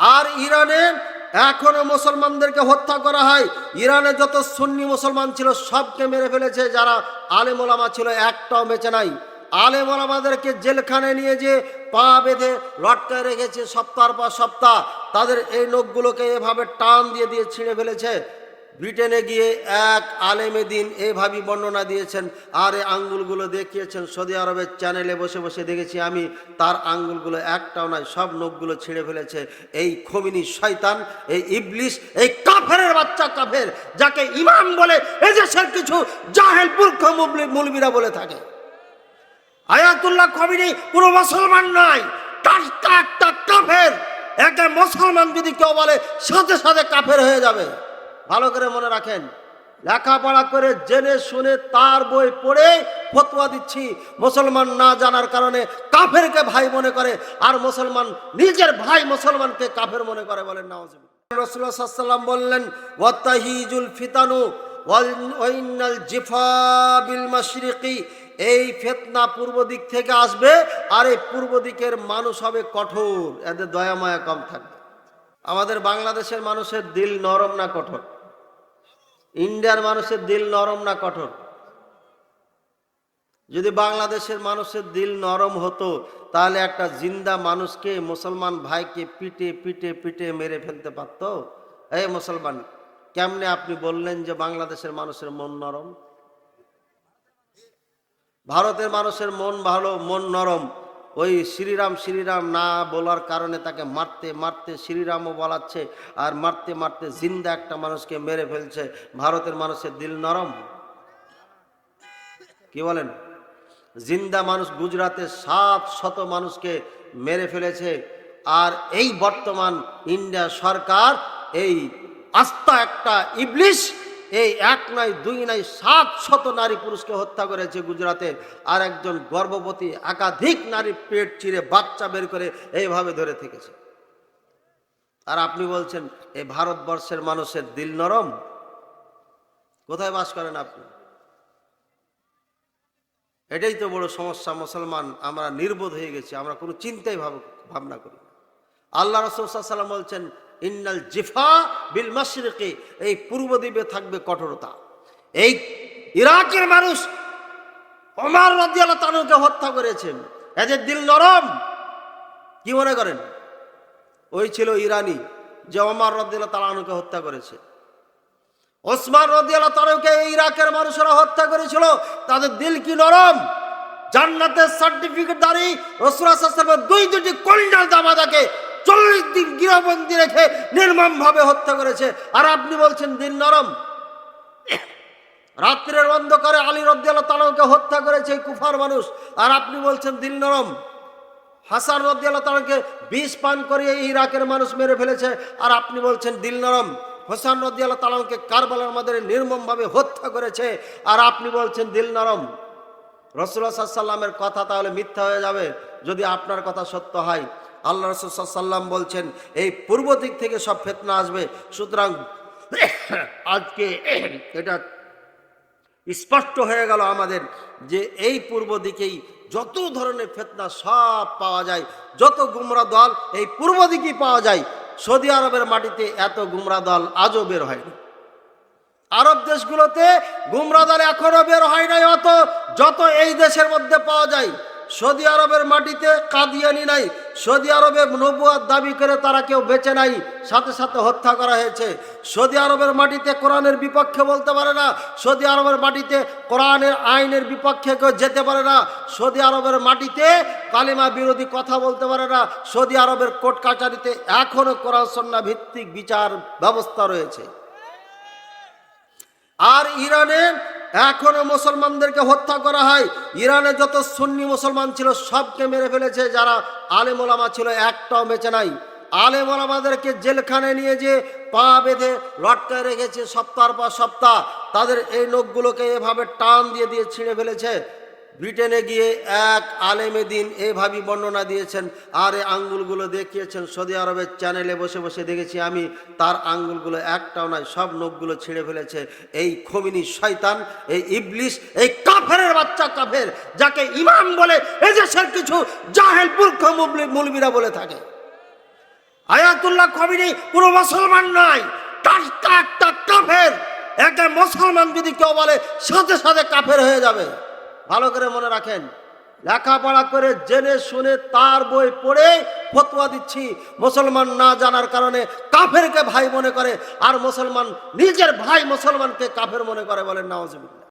আর ইরানে এখনও মুসলমানদেরকে হত্যা করা হয়। ইরানে যত সুন্নি মুসলমান ছিল সবকে মেরে ফেলেছে, যারা আলেমোলামা ছিল, একটাও বেঁচে নাই। আলেমোলামাদেরকে জেলখানে নিয়ে যে পা বেঁধে লটকায় রেখেছে সপ্তাহ পর সপ্তাহ। তাদের এই নখগুলোকে এভাবে টান দিয়ে দিয়ে ছিঁড়ে ফেলেছে। ব্রিটেনে গিয়ে এক আলেমে দিন এভাবেই বর্ণনা দিয়েছেন, আর এই আঙ্গুলগুলো দেখিয়েছেন সৌদি আরবের চ্যানেলে বসে বসে দেখেছি আমি, তার আঙ্গুলগুলো একটাও নয়, সব নখগুলো ছিঁড়ে ফেলেছে। এই খমিনী শয়তান, এই ইবলিশ এই কাফের বাচ্চা কাফের, যাকে ইমাম বলে এদেশের কিছু জাহেল, মূর্খ মুলবিরা বলে থাকে। আয়াতুল্লাহ খমিনী কোনো মুসলমান নয় একটা কাফের, একে মুসলমান যদি কেউ বলে, সাথে সাথে কাফের হয়ে যাবে। ভালো করে মনে রাখেন। লেখাপড়া করে জেনে শুনে তার বই পড়ে ফতোয়া দিচ্ছি। মুসলমান না জানার কারণে কাফেরকে ভাই মনে করে আর মুসলমান নিজের ভাই মুসলমানকে কাফের মনে করে বলেন নওয়াজ রসুল্লাহ সাল্লাম বললেন, ওয়াত্তাহিজুল ফিতানু ওয়াইনাল জিফা এই ফেতনা পূর্ব দিক থেকে আসবে আর এই পূর্ব দিকের মানুষ হবে কঠোর। এদের দয়া মায়া কম থাকবে। আমাদের বাংলাদেশের মানুষের দিল নরম না কঠোর? ইন্ডিয়ার মানুষের দিল নরম না কঠোর? যদি বাংলাদেশের মানুষের দিল নরম হতো, তাহলে একটা জিন্দা মানুষকে, মুসলমান ভাইকে পিটে পিটে পিটে মেরে ফেলতে পারতো? এই মুসলমান, কেমনে আপনি বললেন যে বাংলাদেশের মানুষের মন নরম? ভারতের মানুষের মন ভালো, মন নরম। ওই শ্রীরাম শ্রীরাম না বলার কারণে তাকে মারতে মারতে শ্রীরামও বলাচ্ছে আর মারতে মারতে জিন্দা একটা মানুষকে মেরে ফেলছে। ভারতের মানুষের দিল নরম। কি বলেন? জিন্দা মানুষ গুজরাতে সাত শত মানুষকে মেরে ফেলেছে আর এই বর্তমান ইন্ডিয়া সরকার এই আস্থা একটা ইবলিশ এই এক নয় দুই নয় সাত শত নারী পুরুষকে হত্যা করেছে গুজরাতে আর একজন গর্ভবতী একাধিক নারী পেট চিরে বাচ্চা বের করে এইভাবে ধরে থেকেছে। আর আপনি বলছেন এই ভারতবর্ষের মানুষের দিল নরম? কোথায় বাস করেন আপনি? এটাই তো বড় সমস্যা, মুসলমান, আমরা নির্বোধ হয়ে গেছি, আমরা কোনো চিন্তাই ভাব, ভাবনা করি আল্লাহ রসুলাম বলছেন ইন্নাল জিফা বিল মাসরিকে এই পূর্ব দ্বীপে থাকবে কঠোরতা। এই ইরাকের মানুষ ওমার রাদিয়াল্লাহ তানুকে হত্যা করেছেন। এদের দিল নরম, কি মনে করেন? ওই ছিল ইরানি যে ওমার রদিয়াল্লাহ তালানুকে হত্যা করেছে। ওসমান রদিয়াল্লাহ তালুকে ইরাকের মানুষেরা হত্যা করেছিল। তাদের দিল কি নরম? জান্নাতের সার্টিফিকেট দাঁড়িয়ে রসুলামের দুই দুটি কলিজার দামাদাকে চল্লিশ দিন গৃহবন্দী রেখে নির্মম ভাবে হত্যা করেছে। আর আপনি বলছেন দিন নরম। রাত্রের অন্ধকারে আলী রদ্দাল্লাহ তালাকে হত্যা করেছে কুফার মানুষ। আর আপনি বলছেন দিল নরম। হাসান রদ্দাল্লাহ তালাকে বিষ পান করিয়ে ইরাকের মানুষ মেরে ফেলেছে। আর আপনি বলছেন দিল নরম। হোসান রদিয়াল্লাহ তালামকে কারবালার মাদারে নির্মমভাবে হত্যা করেছে। আর আপনি বলছেন দিল নরম। রসুল্লাহ সাল্লামের কথা তাহলে মিথ্যা হয়ে যাবে যদি আপনার কথা সত্য হয়। আল্লাহ রসুল সাল্লাম বলছেন, এই পূর্ব দিক থেকে সব ফেতনা আসবে, সুতরাং আজকে এটা স্পষ্ট হয়ে গেল আমাদের যে এই পূর্ব দিকেই যত ধরনের ফেতনা সব পাওয়া যায়, যত গুমরা দল এই পূর্ব দিকেই পাওয়া যায়, সৌদি আরবের মাটিতে এত গুমরা দল আজও বের হয়নি। আরব দেশগুলোতে গুমরা দল এখনও বের হয় নাই, অত যত এই দেশের মধ্যে পাওয়া যায়, সৌদি আরবের মাটিতে কাদিয়ানি নাই সৌদি আরবে নবুয়ার দাবি করে তারা কেউ বেঁচে নাই, সাথে সাথে হত্যা করা হয়েছে। সৌদি আরবের মাটিতে কোরআনের বিপক্ষে বলতে পারে না, সৌদি আরবের মাটিতে কোরআনের আইনের বিপক্ষে কেউ যেতে পারে না, সৌদি আরবের মাটিতে কালিমা বিরোধী কথা বলতে পারে না, সৌদি আরবের কোর্ট কাচারিতে এখনও কোরআন সন্না ভিত্তিক বিচার ব্যবস্থা রয়েছে। আর ইরানে এখনও মুসলমানদেরকে হত্যা করা হয়। ইরানে যত সুন্নি মুসলমান ছিল, সবকে মেরে ফেলেছে যারা আলেমোলামা ছিল, একটাও বেঁচে নাই। আলেমোলামাদেরকে জেলখানে নিয়ে যে পা বেঁধে লটকায় রেখেছে সপ্তাহ পর সপ্তাহ। তাদের এই নখগুলোকে এভাবে টান দিয়ে দিয়ে ছিঁড়ে ফেলেছে। ব্রিটেনে গিয়ে এক আলেমে দিন এভাবেই বর্ণনা দিয়েছেন, আর এই আঙ্গুলগুলো দেখিয়েছেন সৌদি আরবের চ্যানেলে বসে বসে দেখেছি আমি, তার আঙ্গুলগুলো একটাও নয়, সব নখগুলো ছিঁড়ে ফেলেছে। এই খমিনী শয়তান, এই ইবলিশ এই কাফের বাচ্চা কাফের, যাকে ইমাম বলে, এদেশের কিছু জাহেল, মূর্খ মুলবিরা বলে থাকে। আয়াতুল্লাহ কবিনী কোনো মুসলমান নয় একটা কাফের একটা মুসলমান যদি কেউ বলে, সাথে সাথে কাফের হয়ে যাবে। ভালো করে মনে রাখেন। লেখাপড়া করে জেনে শুনে তার বই পড়ে ফতুয়া দিচ্ছি। মুসলমান না জানার কারণে কাফেরকে ভাই মনে করে, আর মুসলমান নিজের ভাই মুসলমানকে কাফের মনে করে বলেন নওয়াজ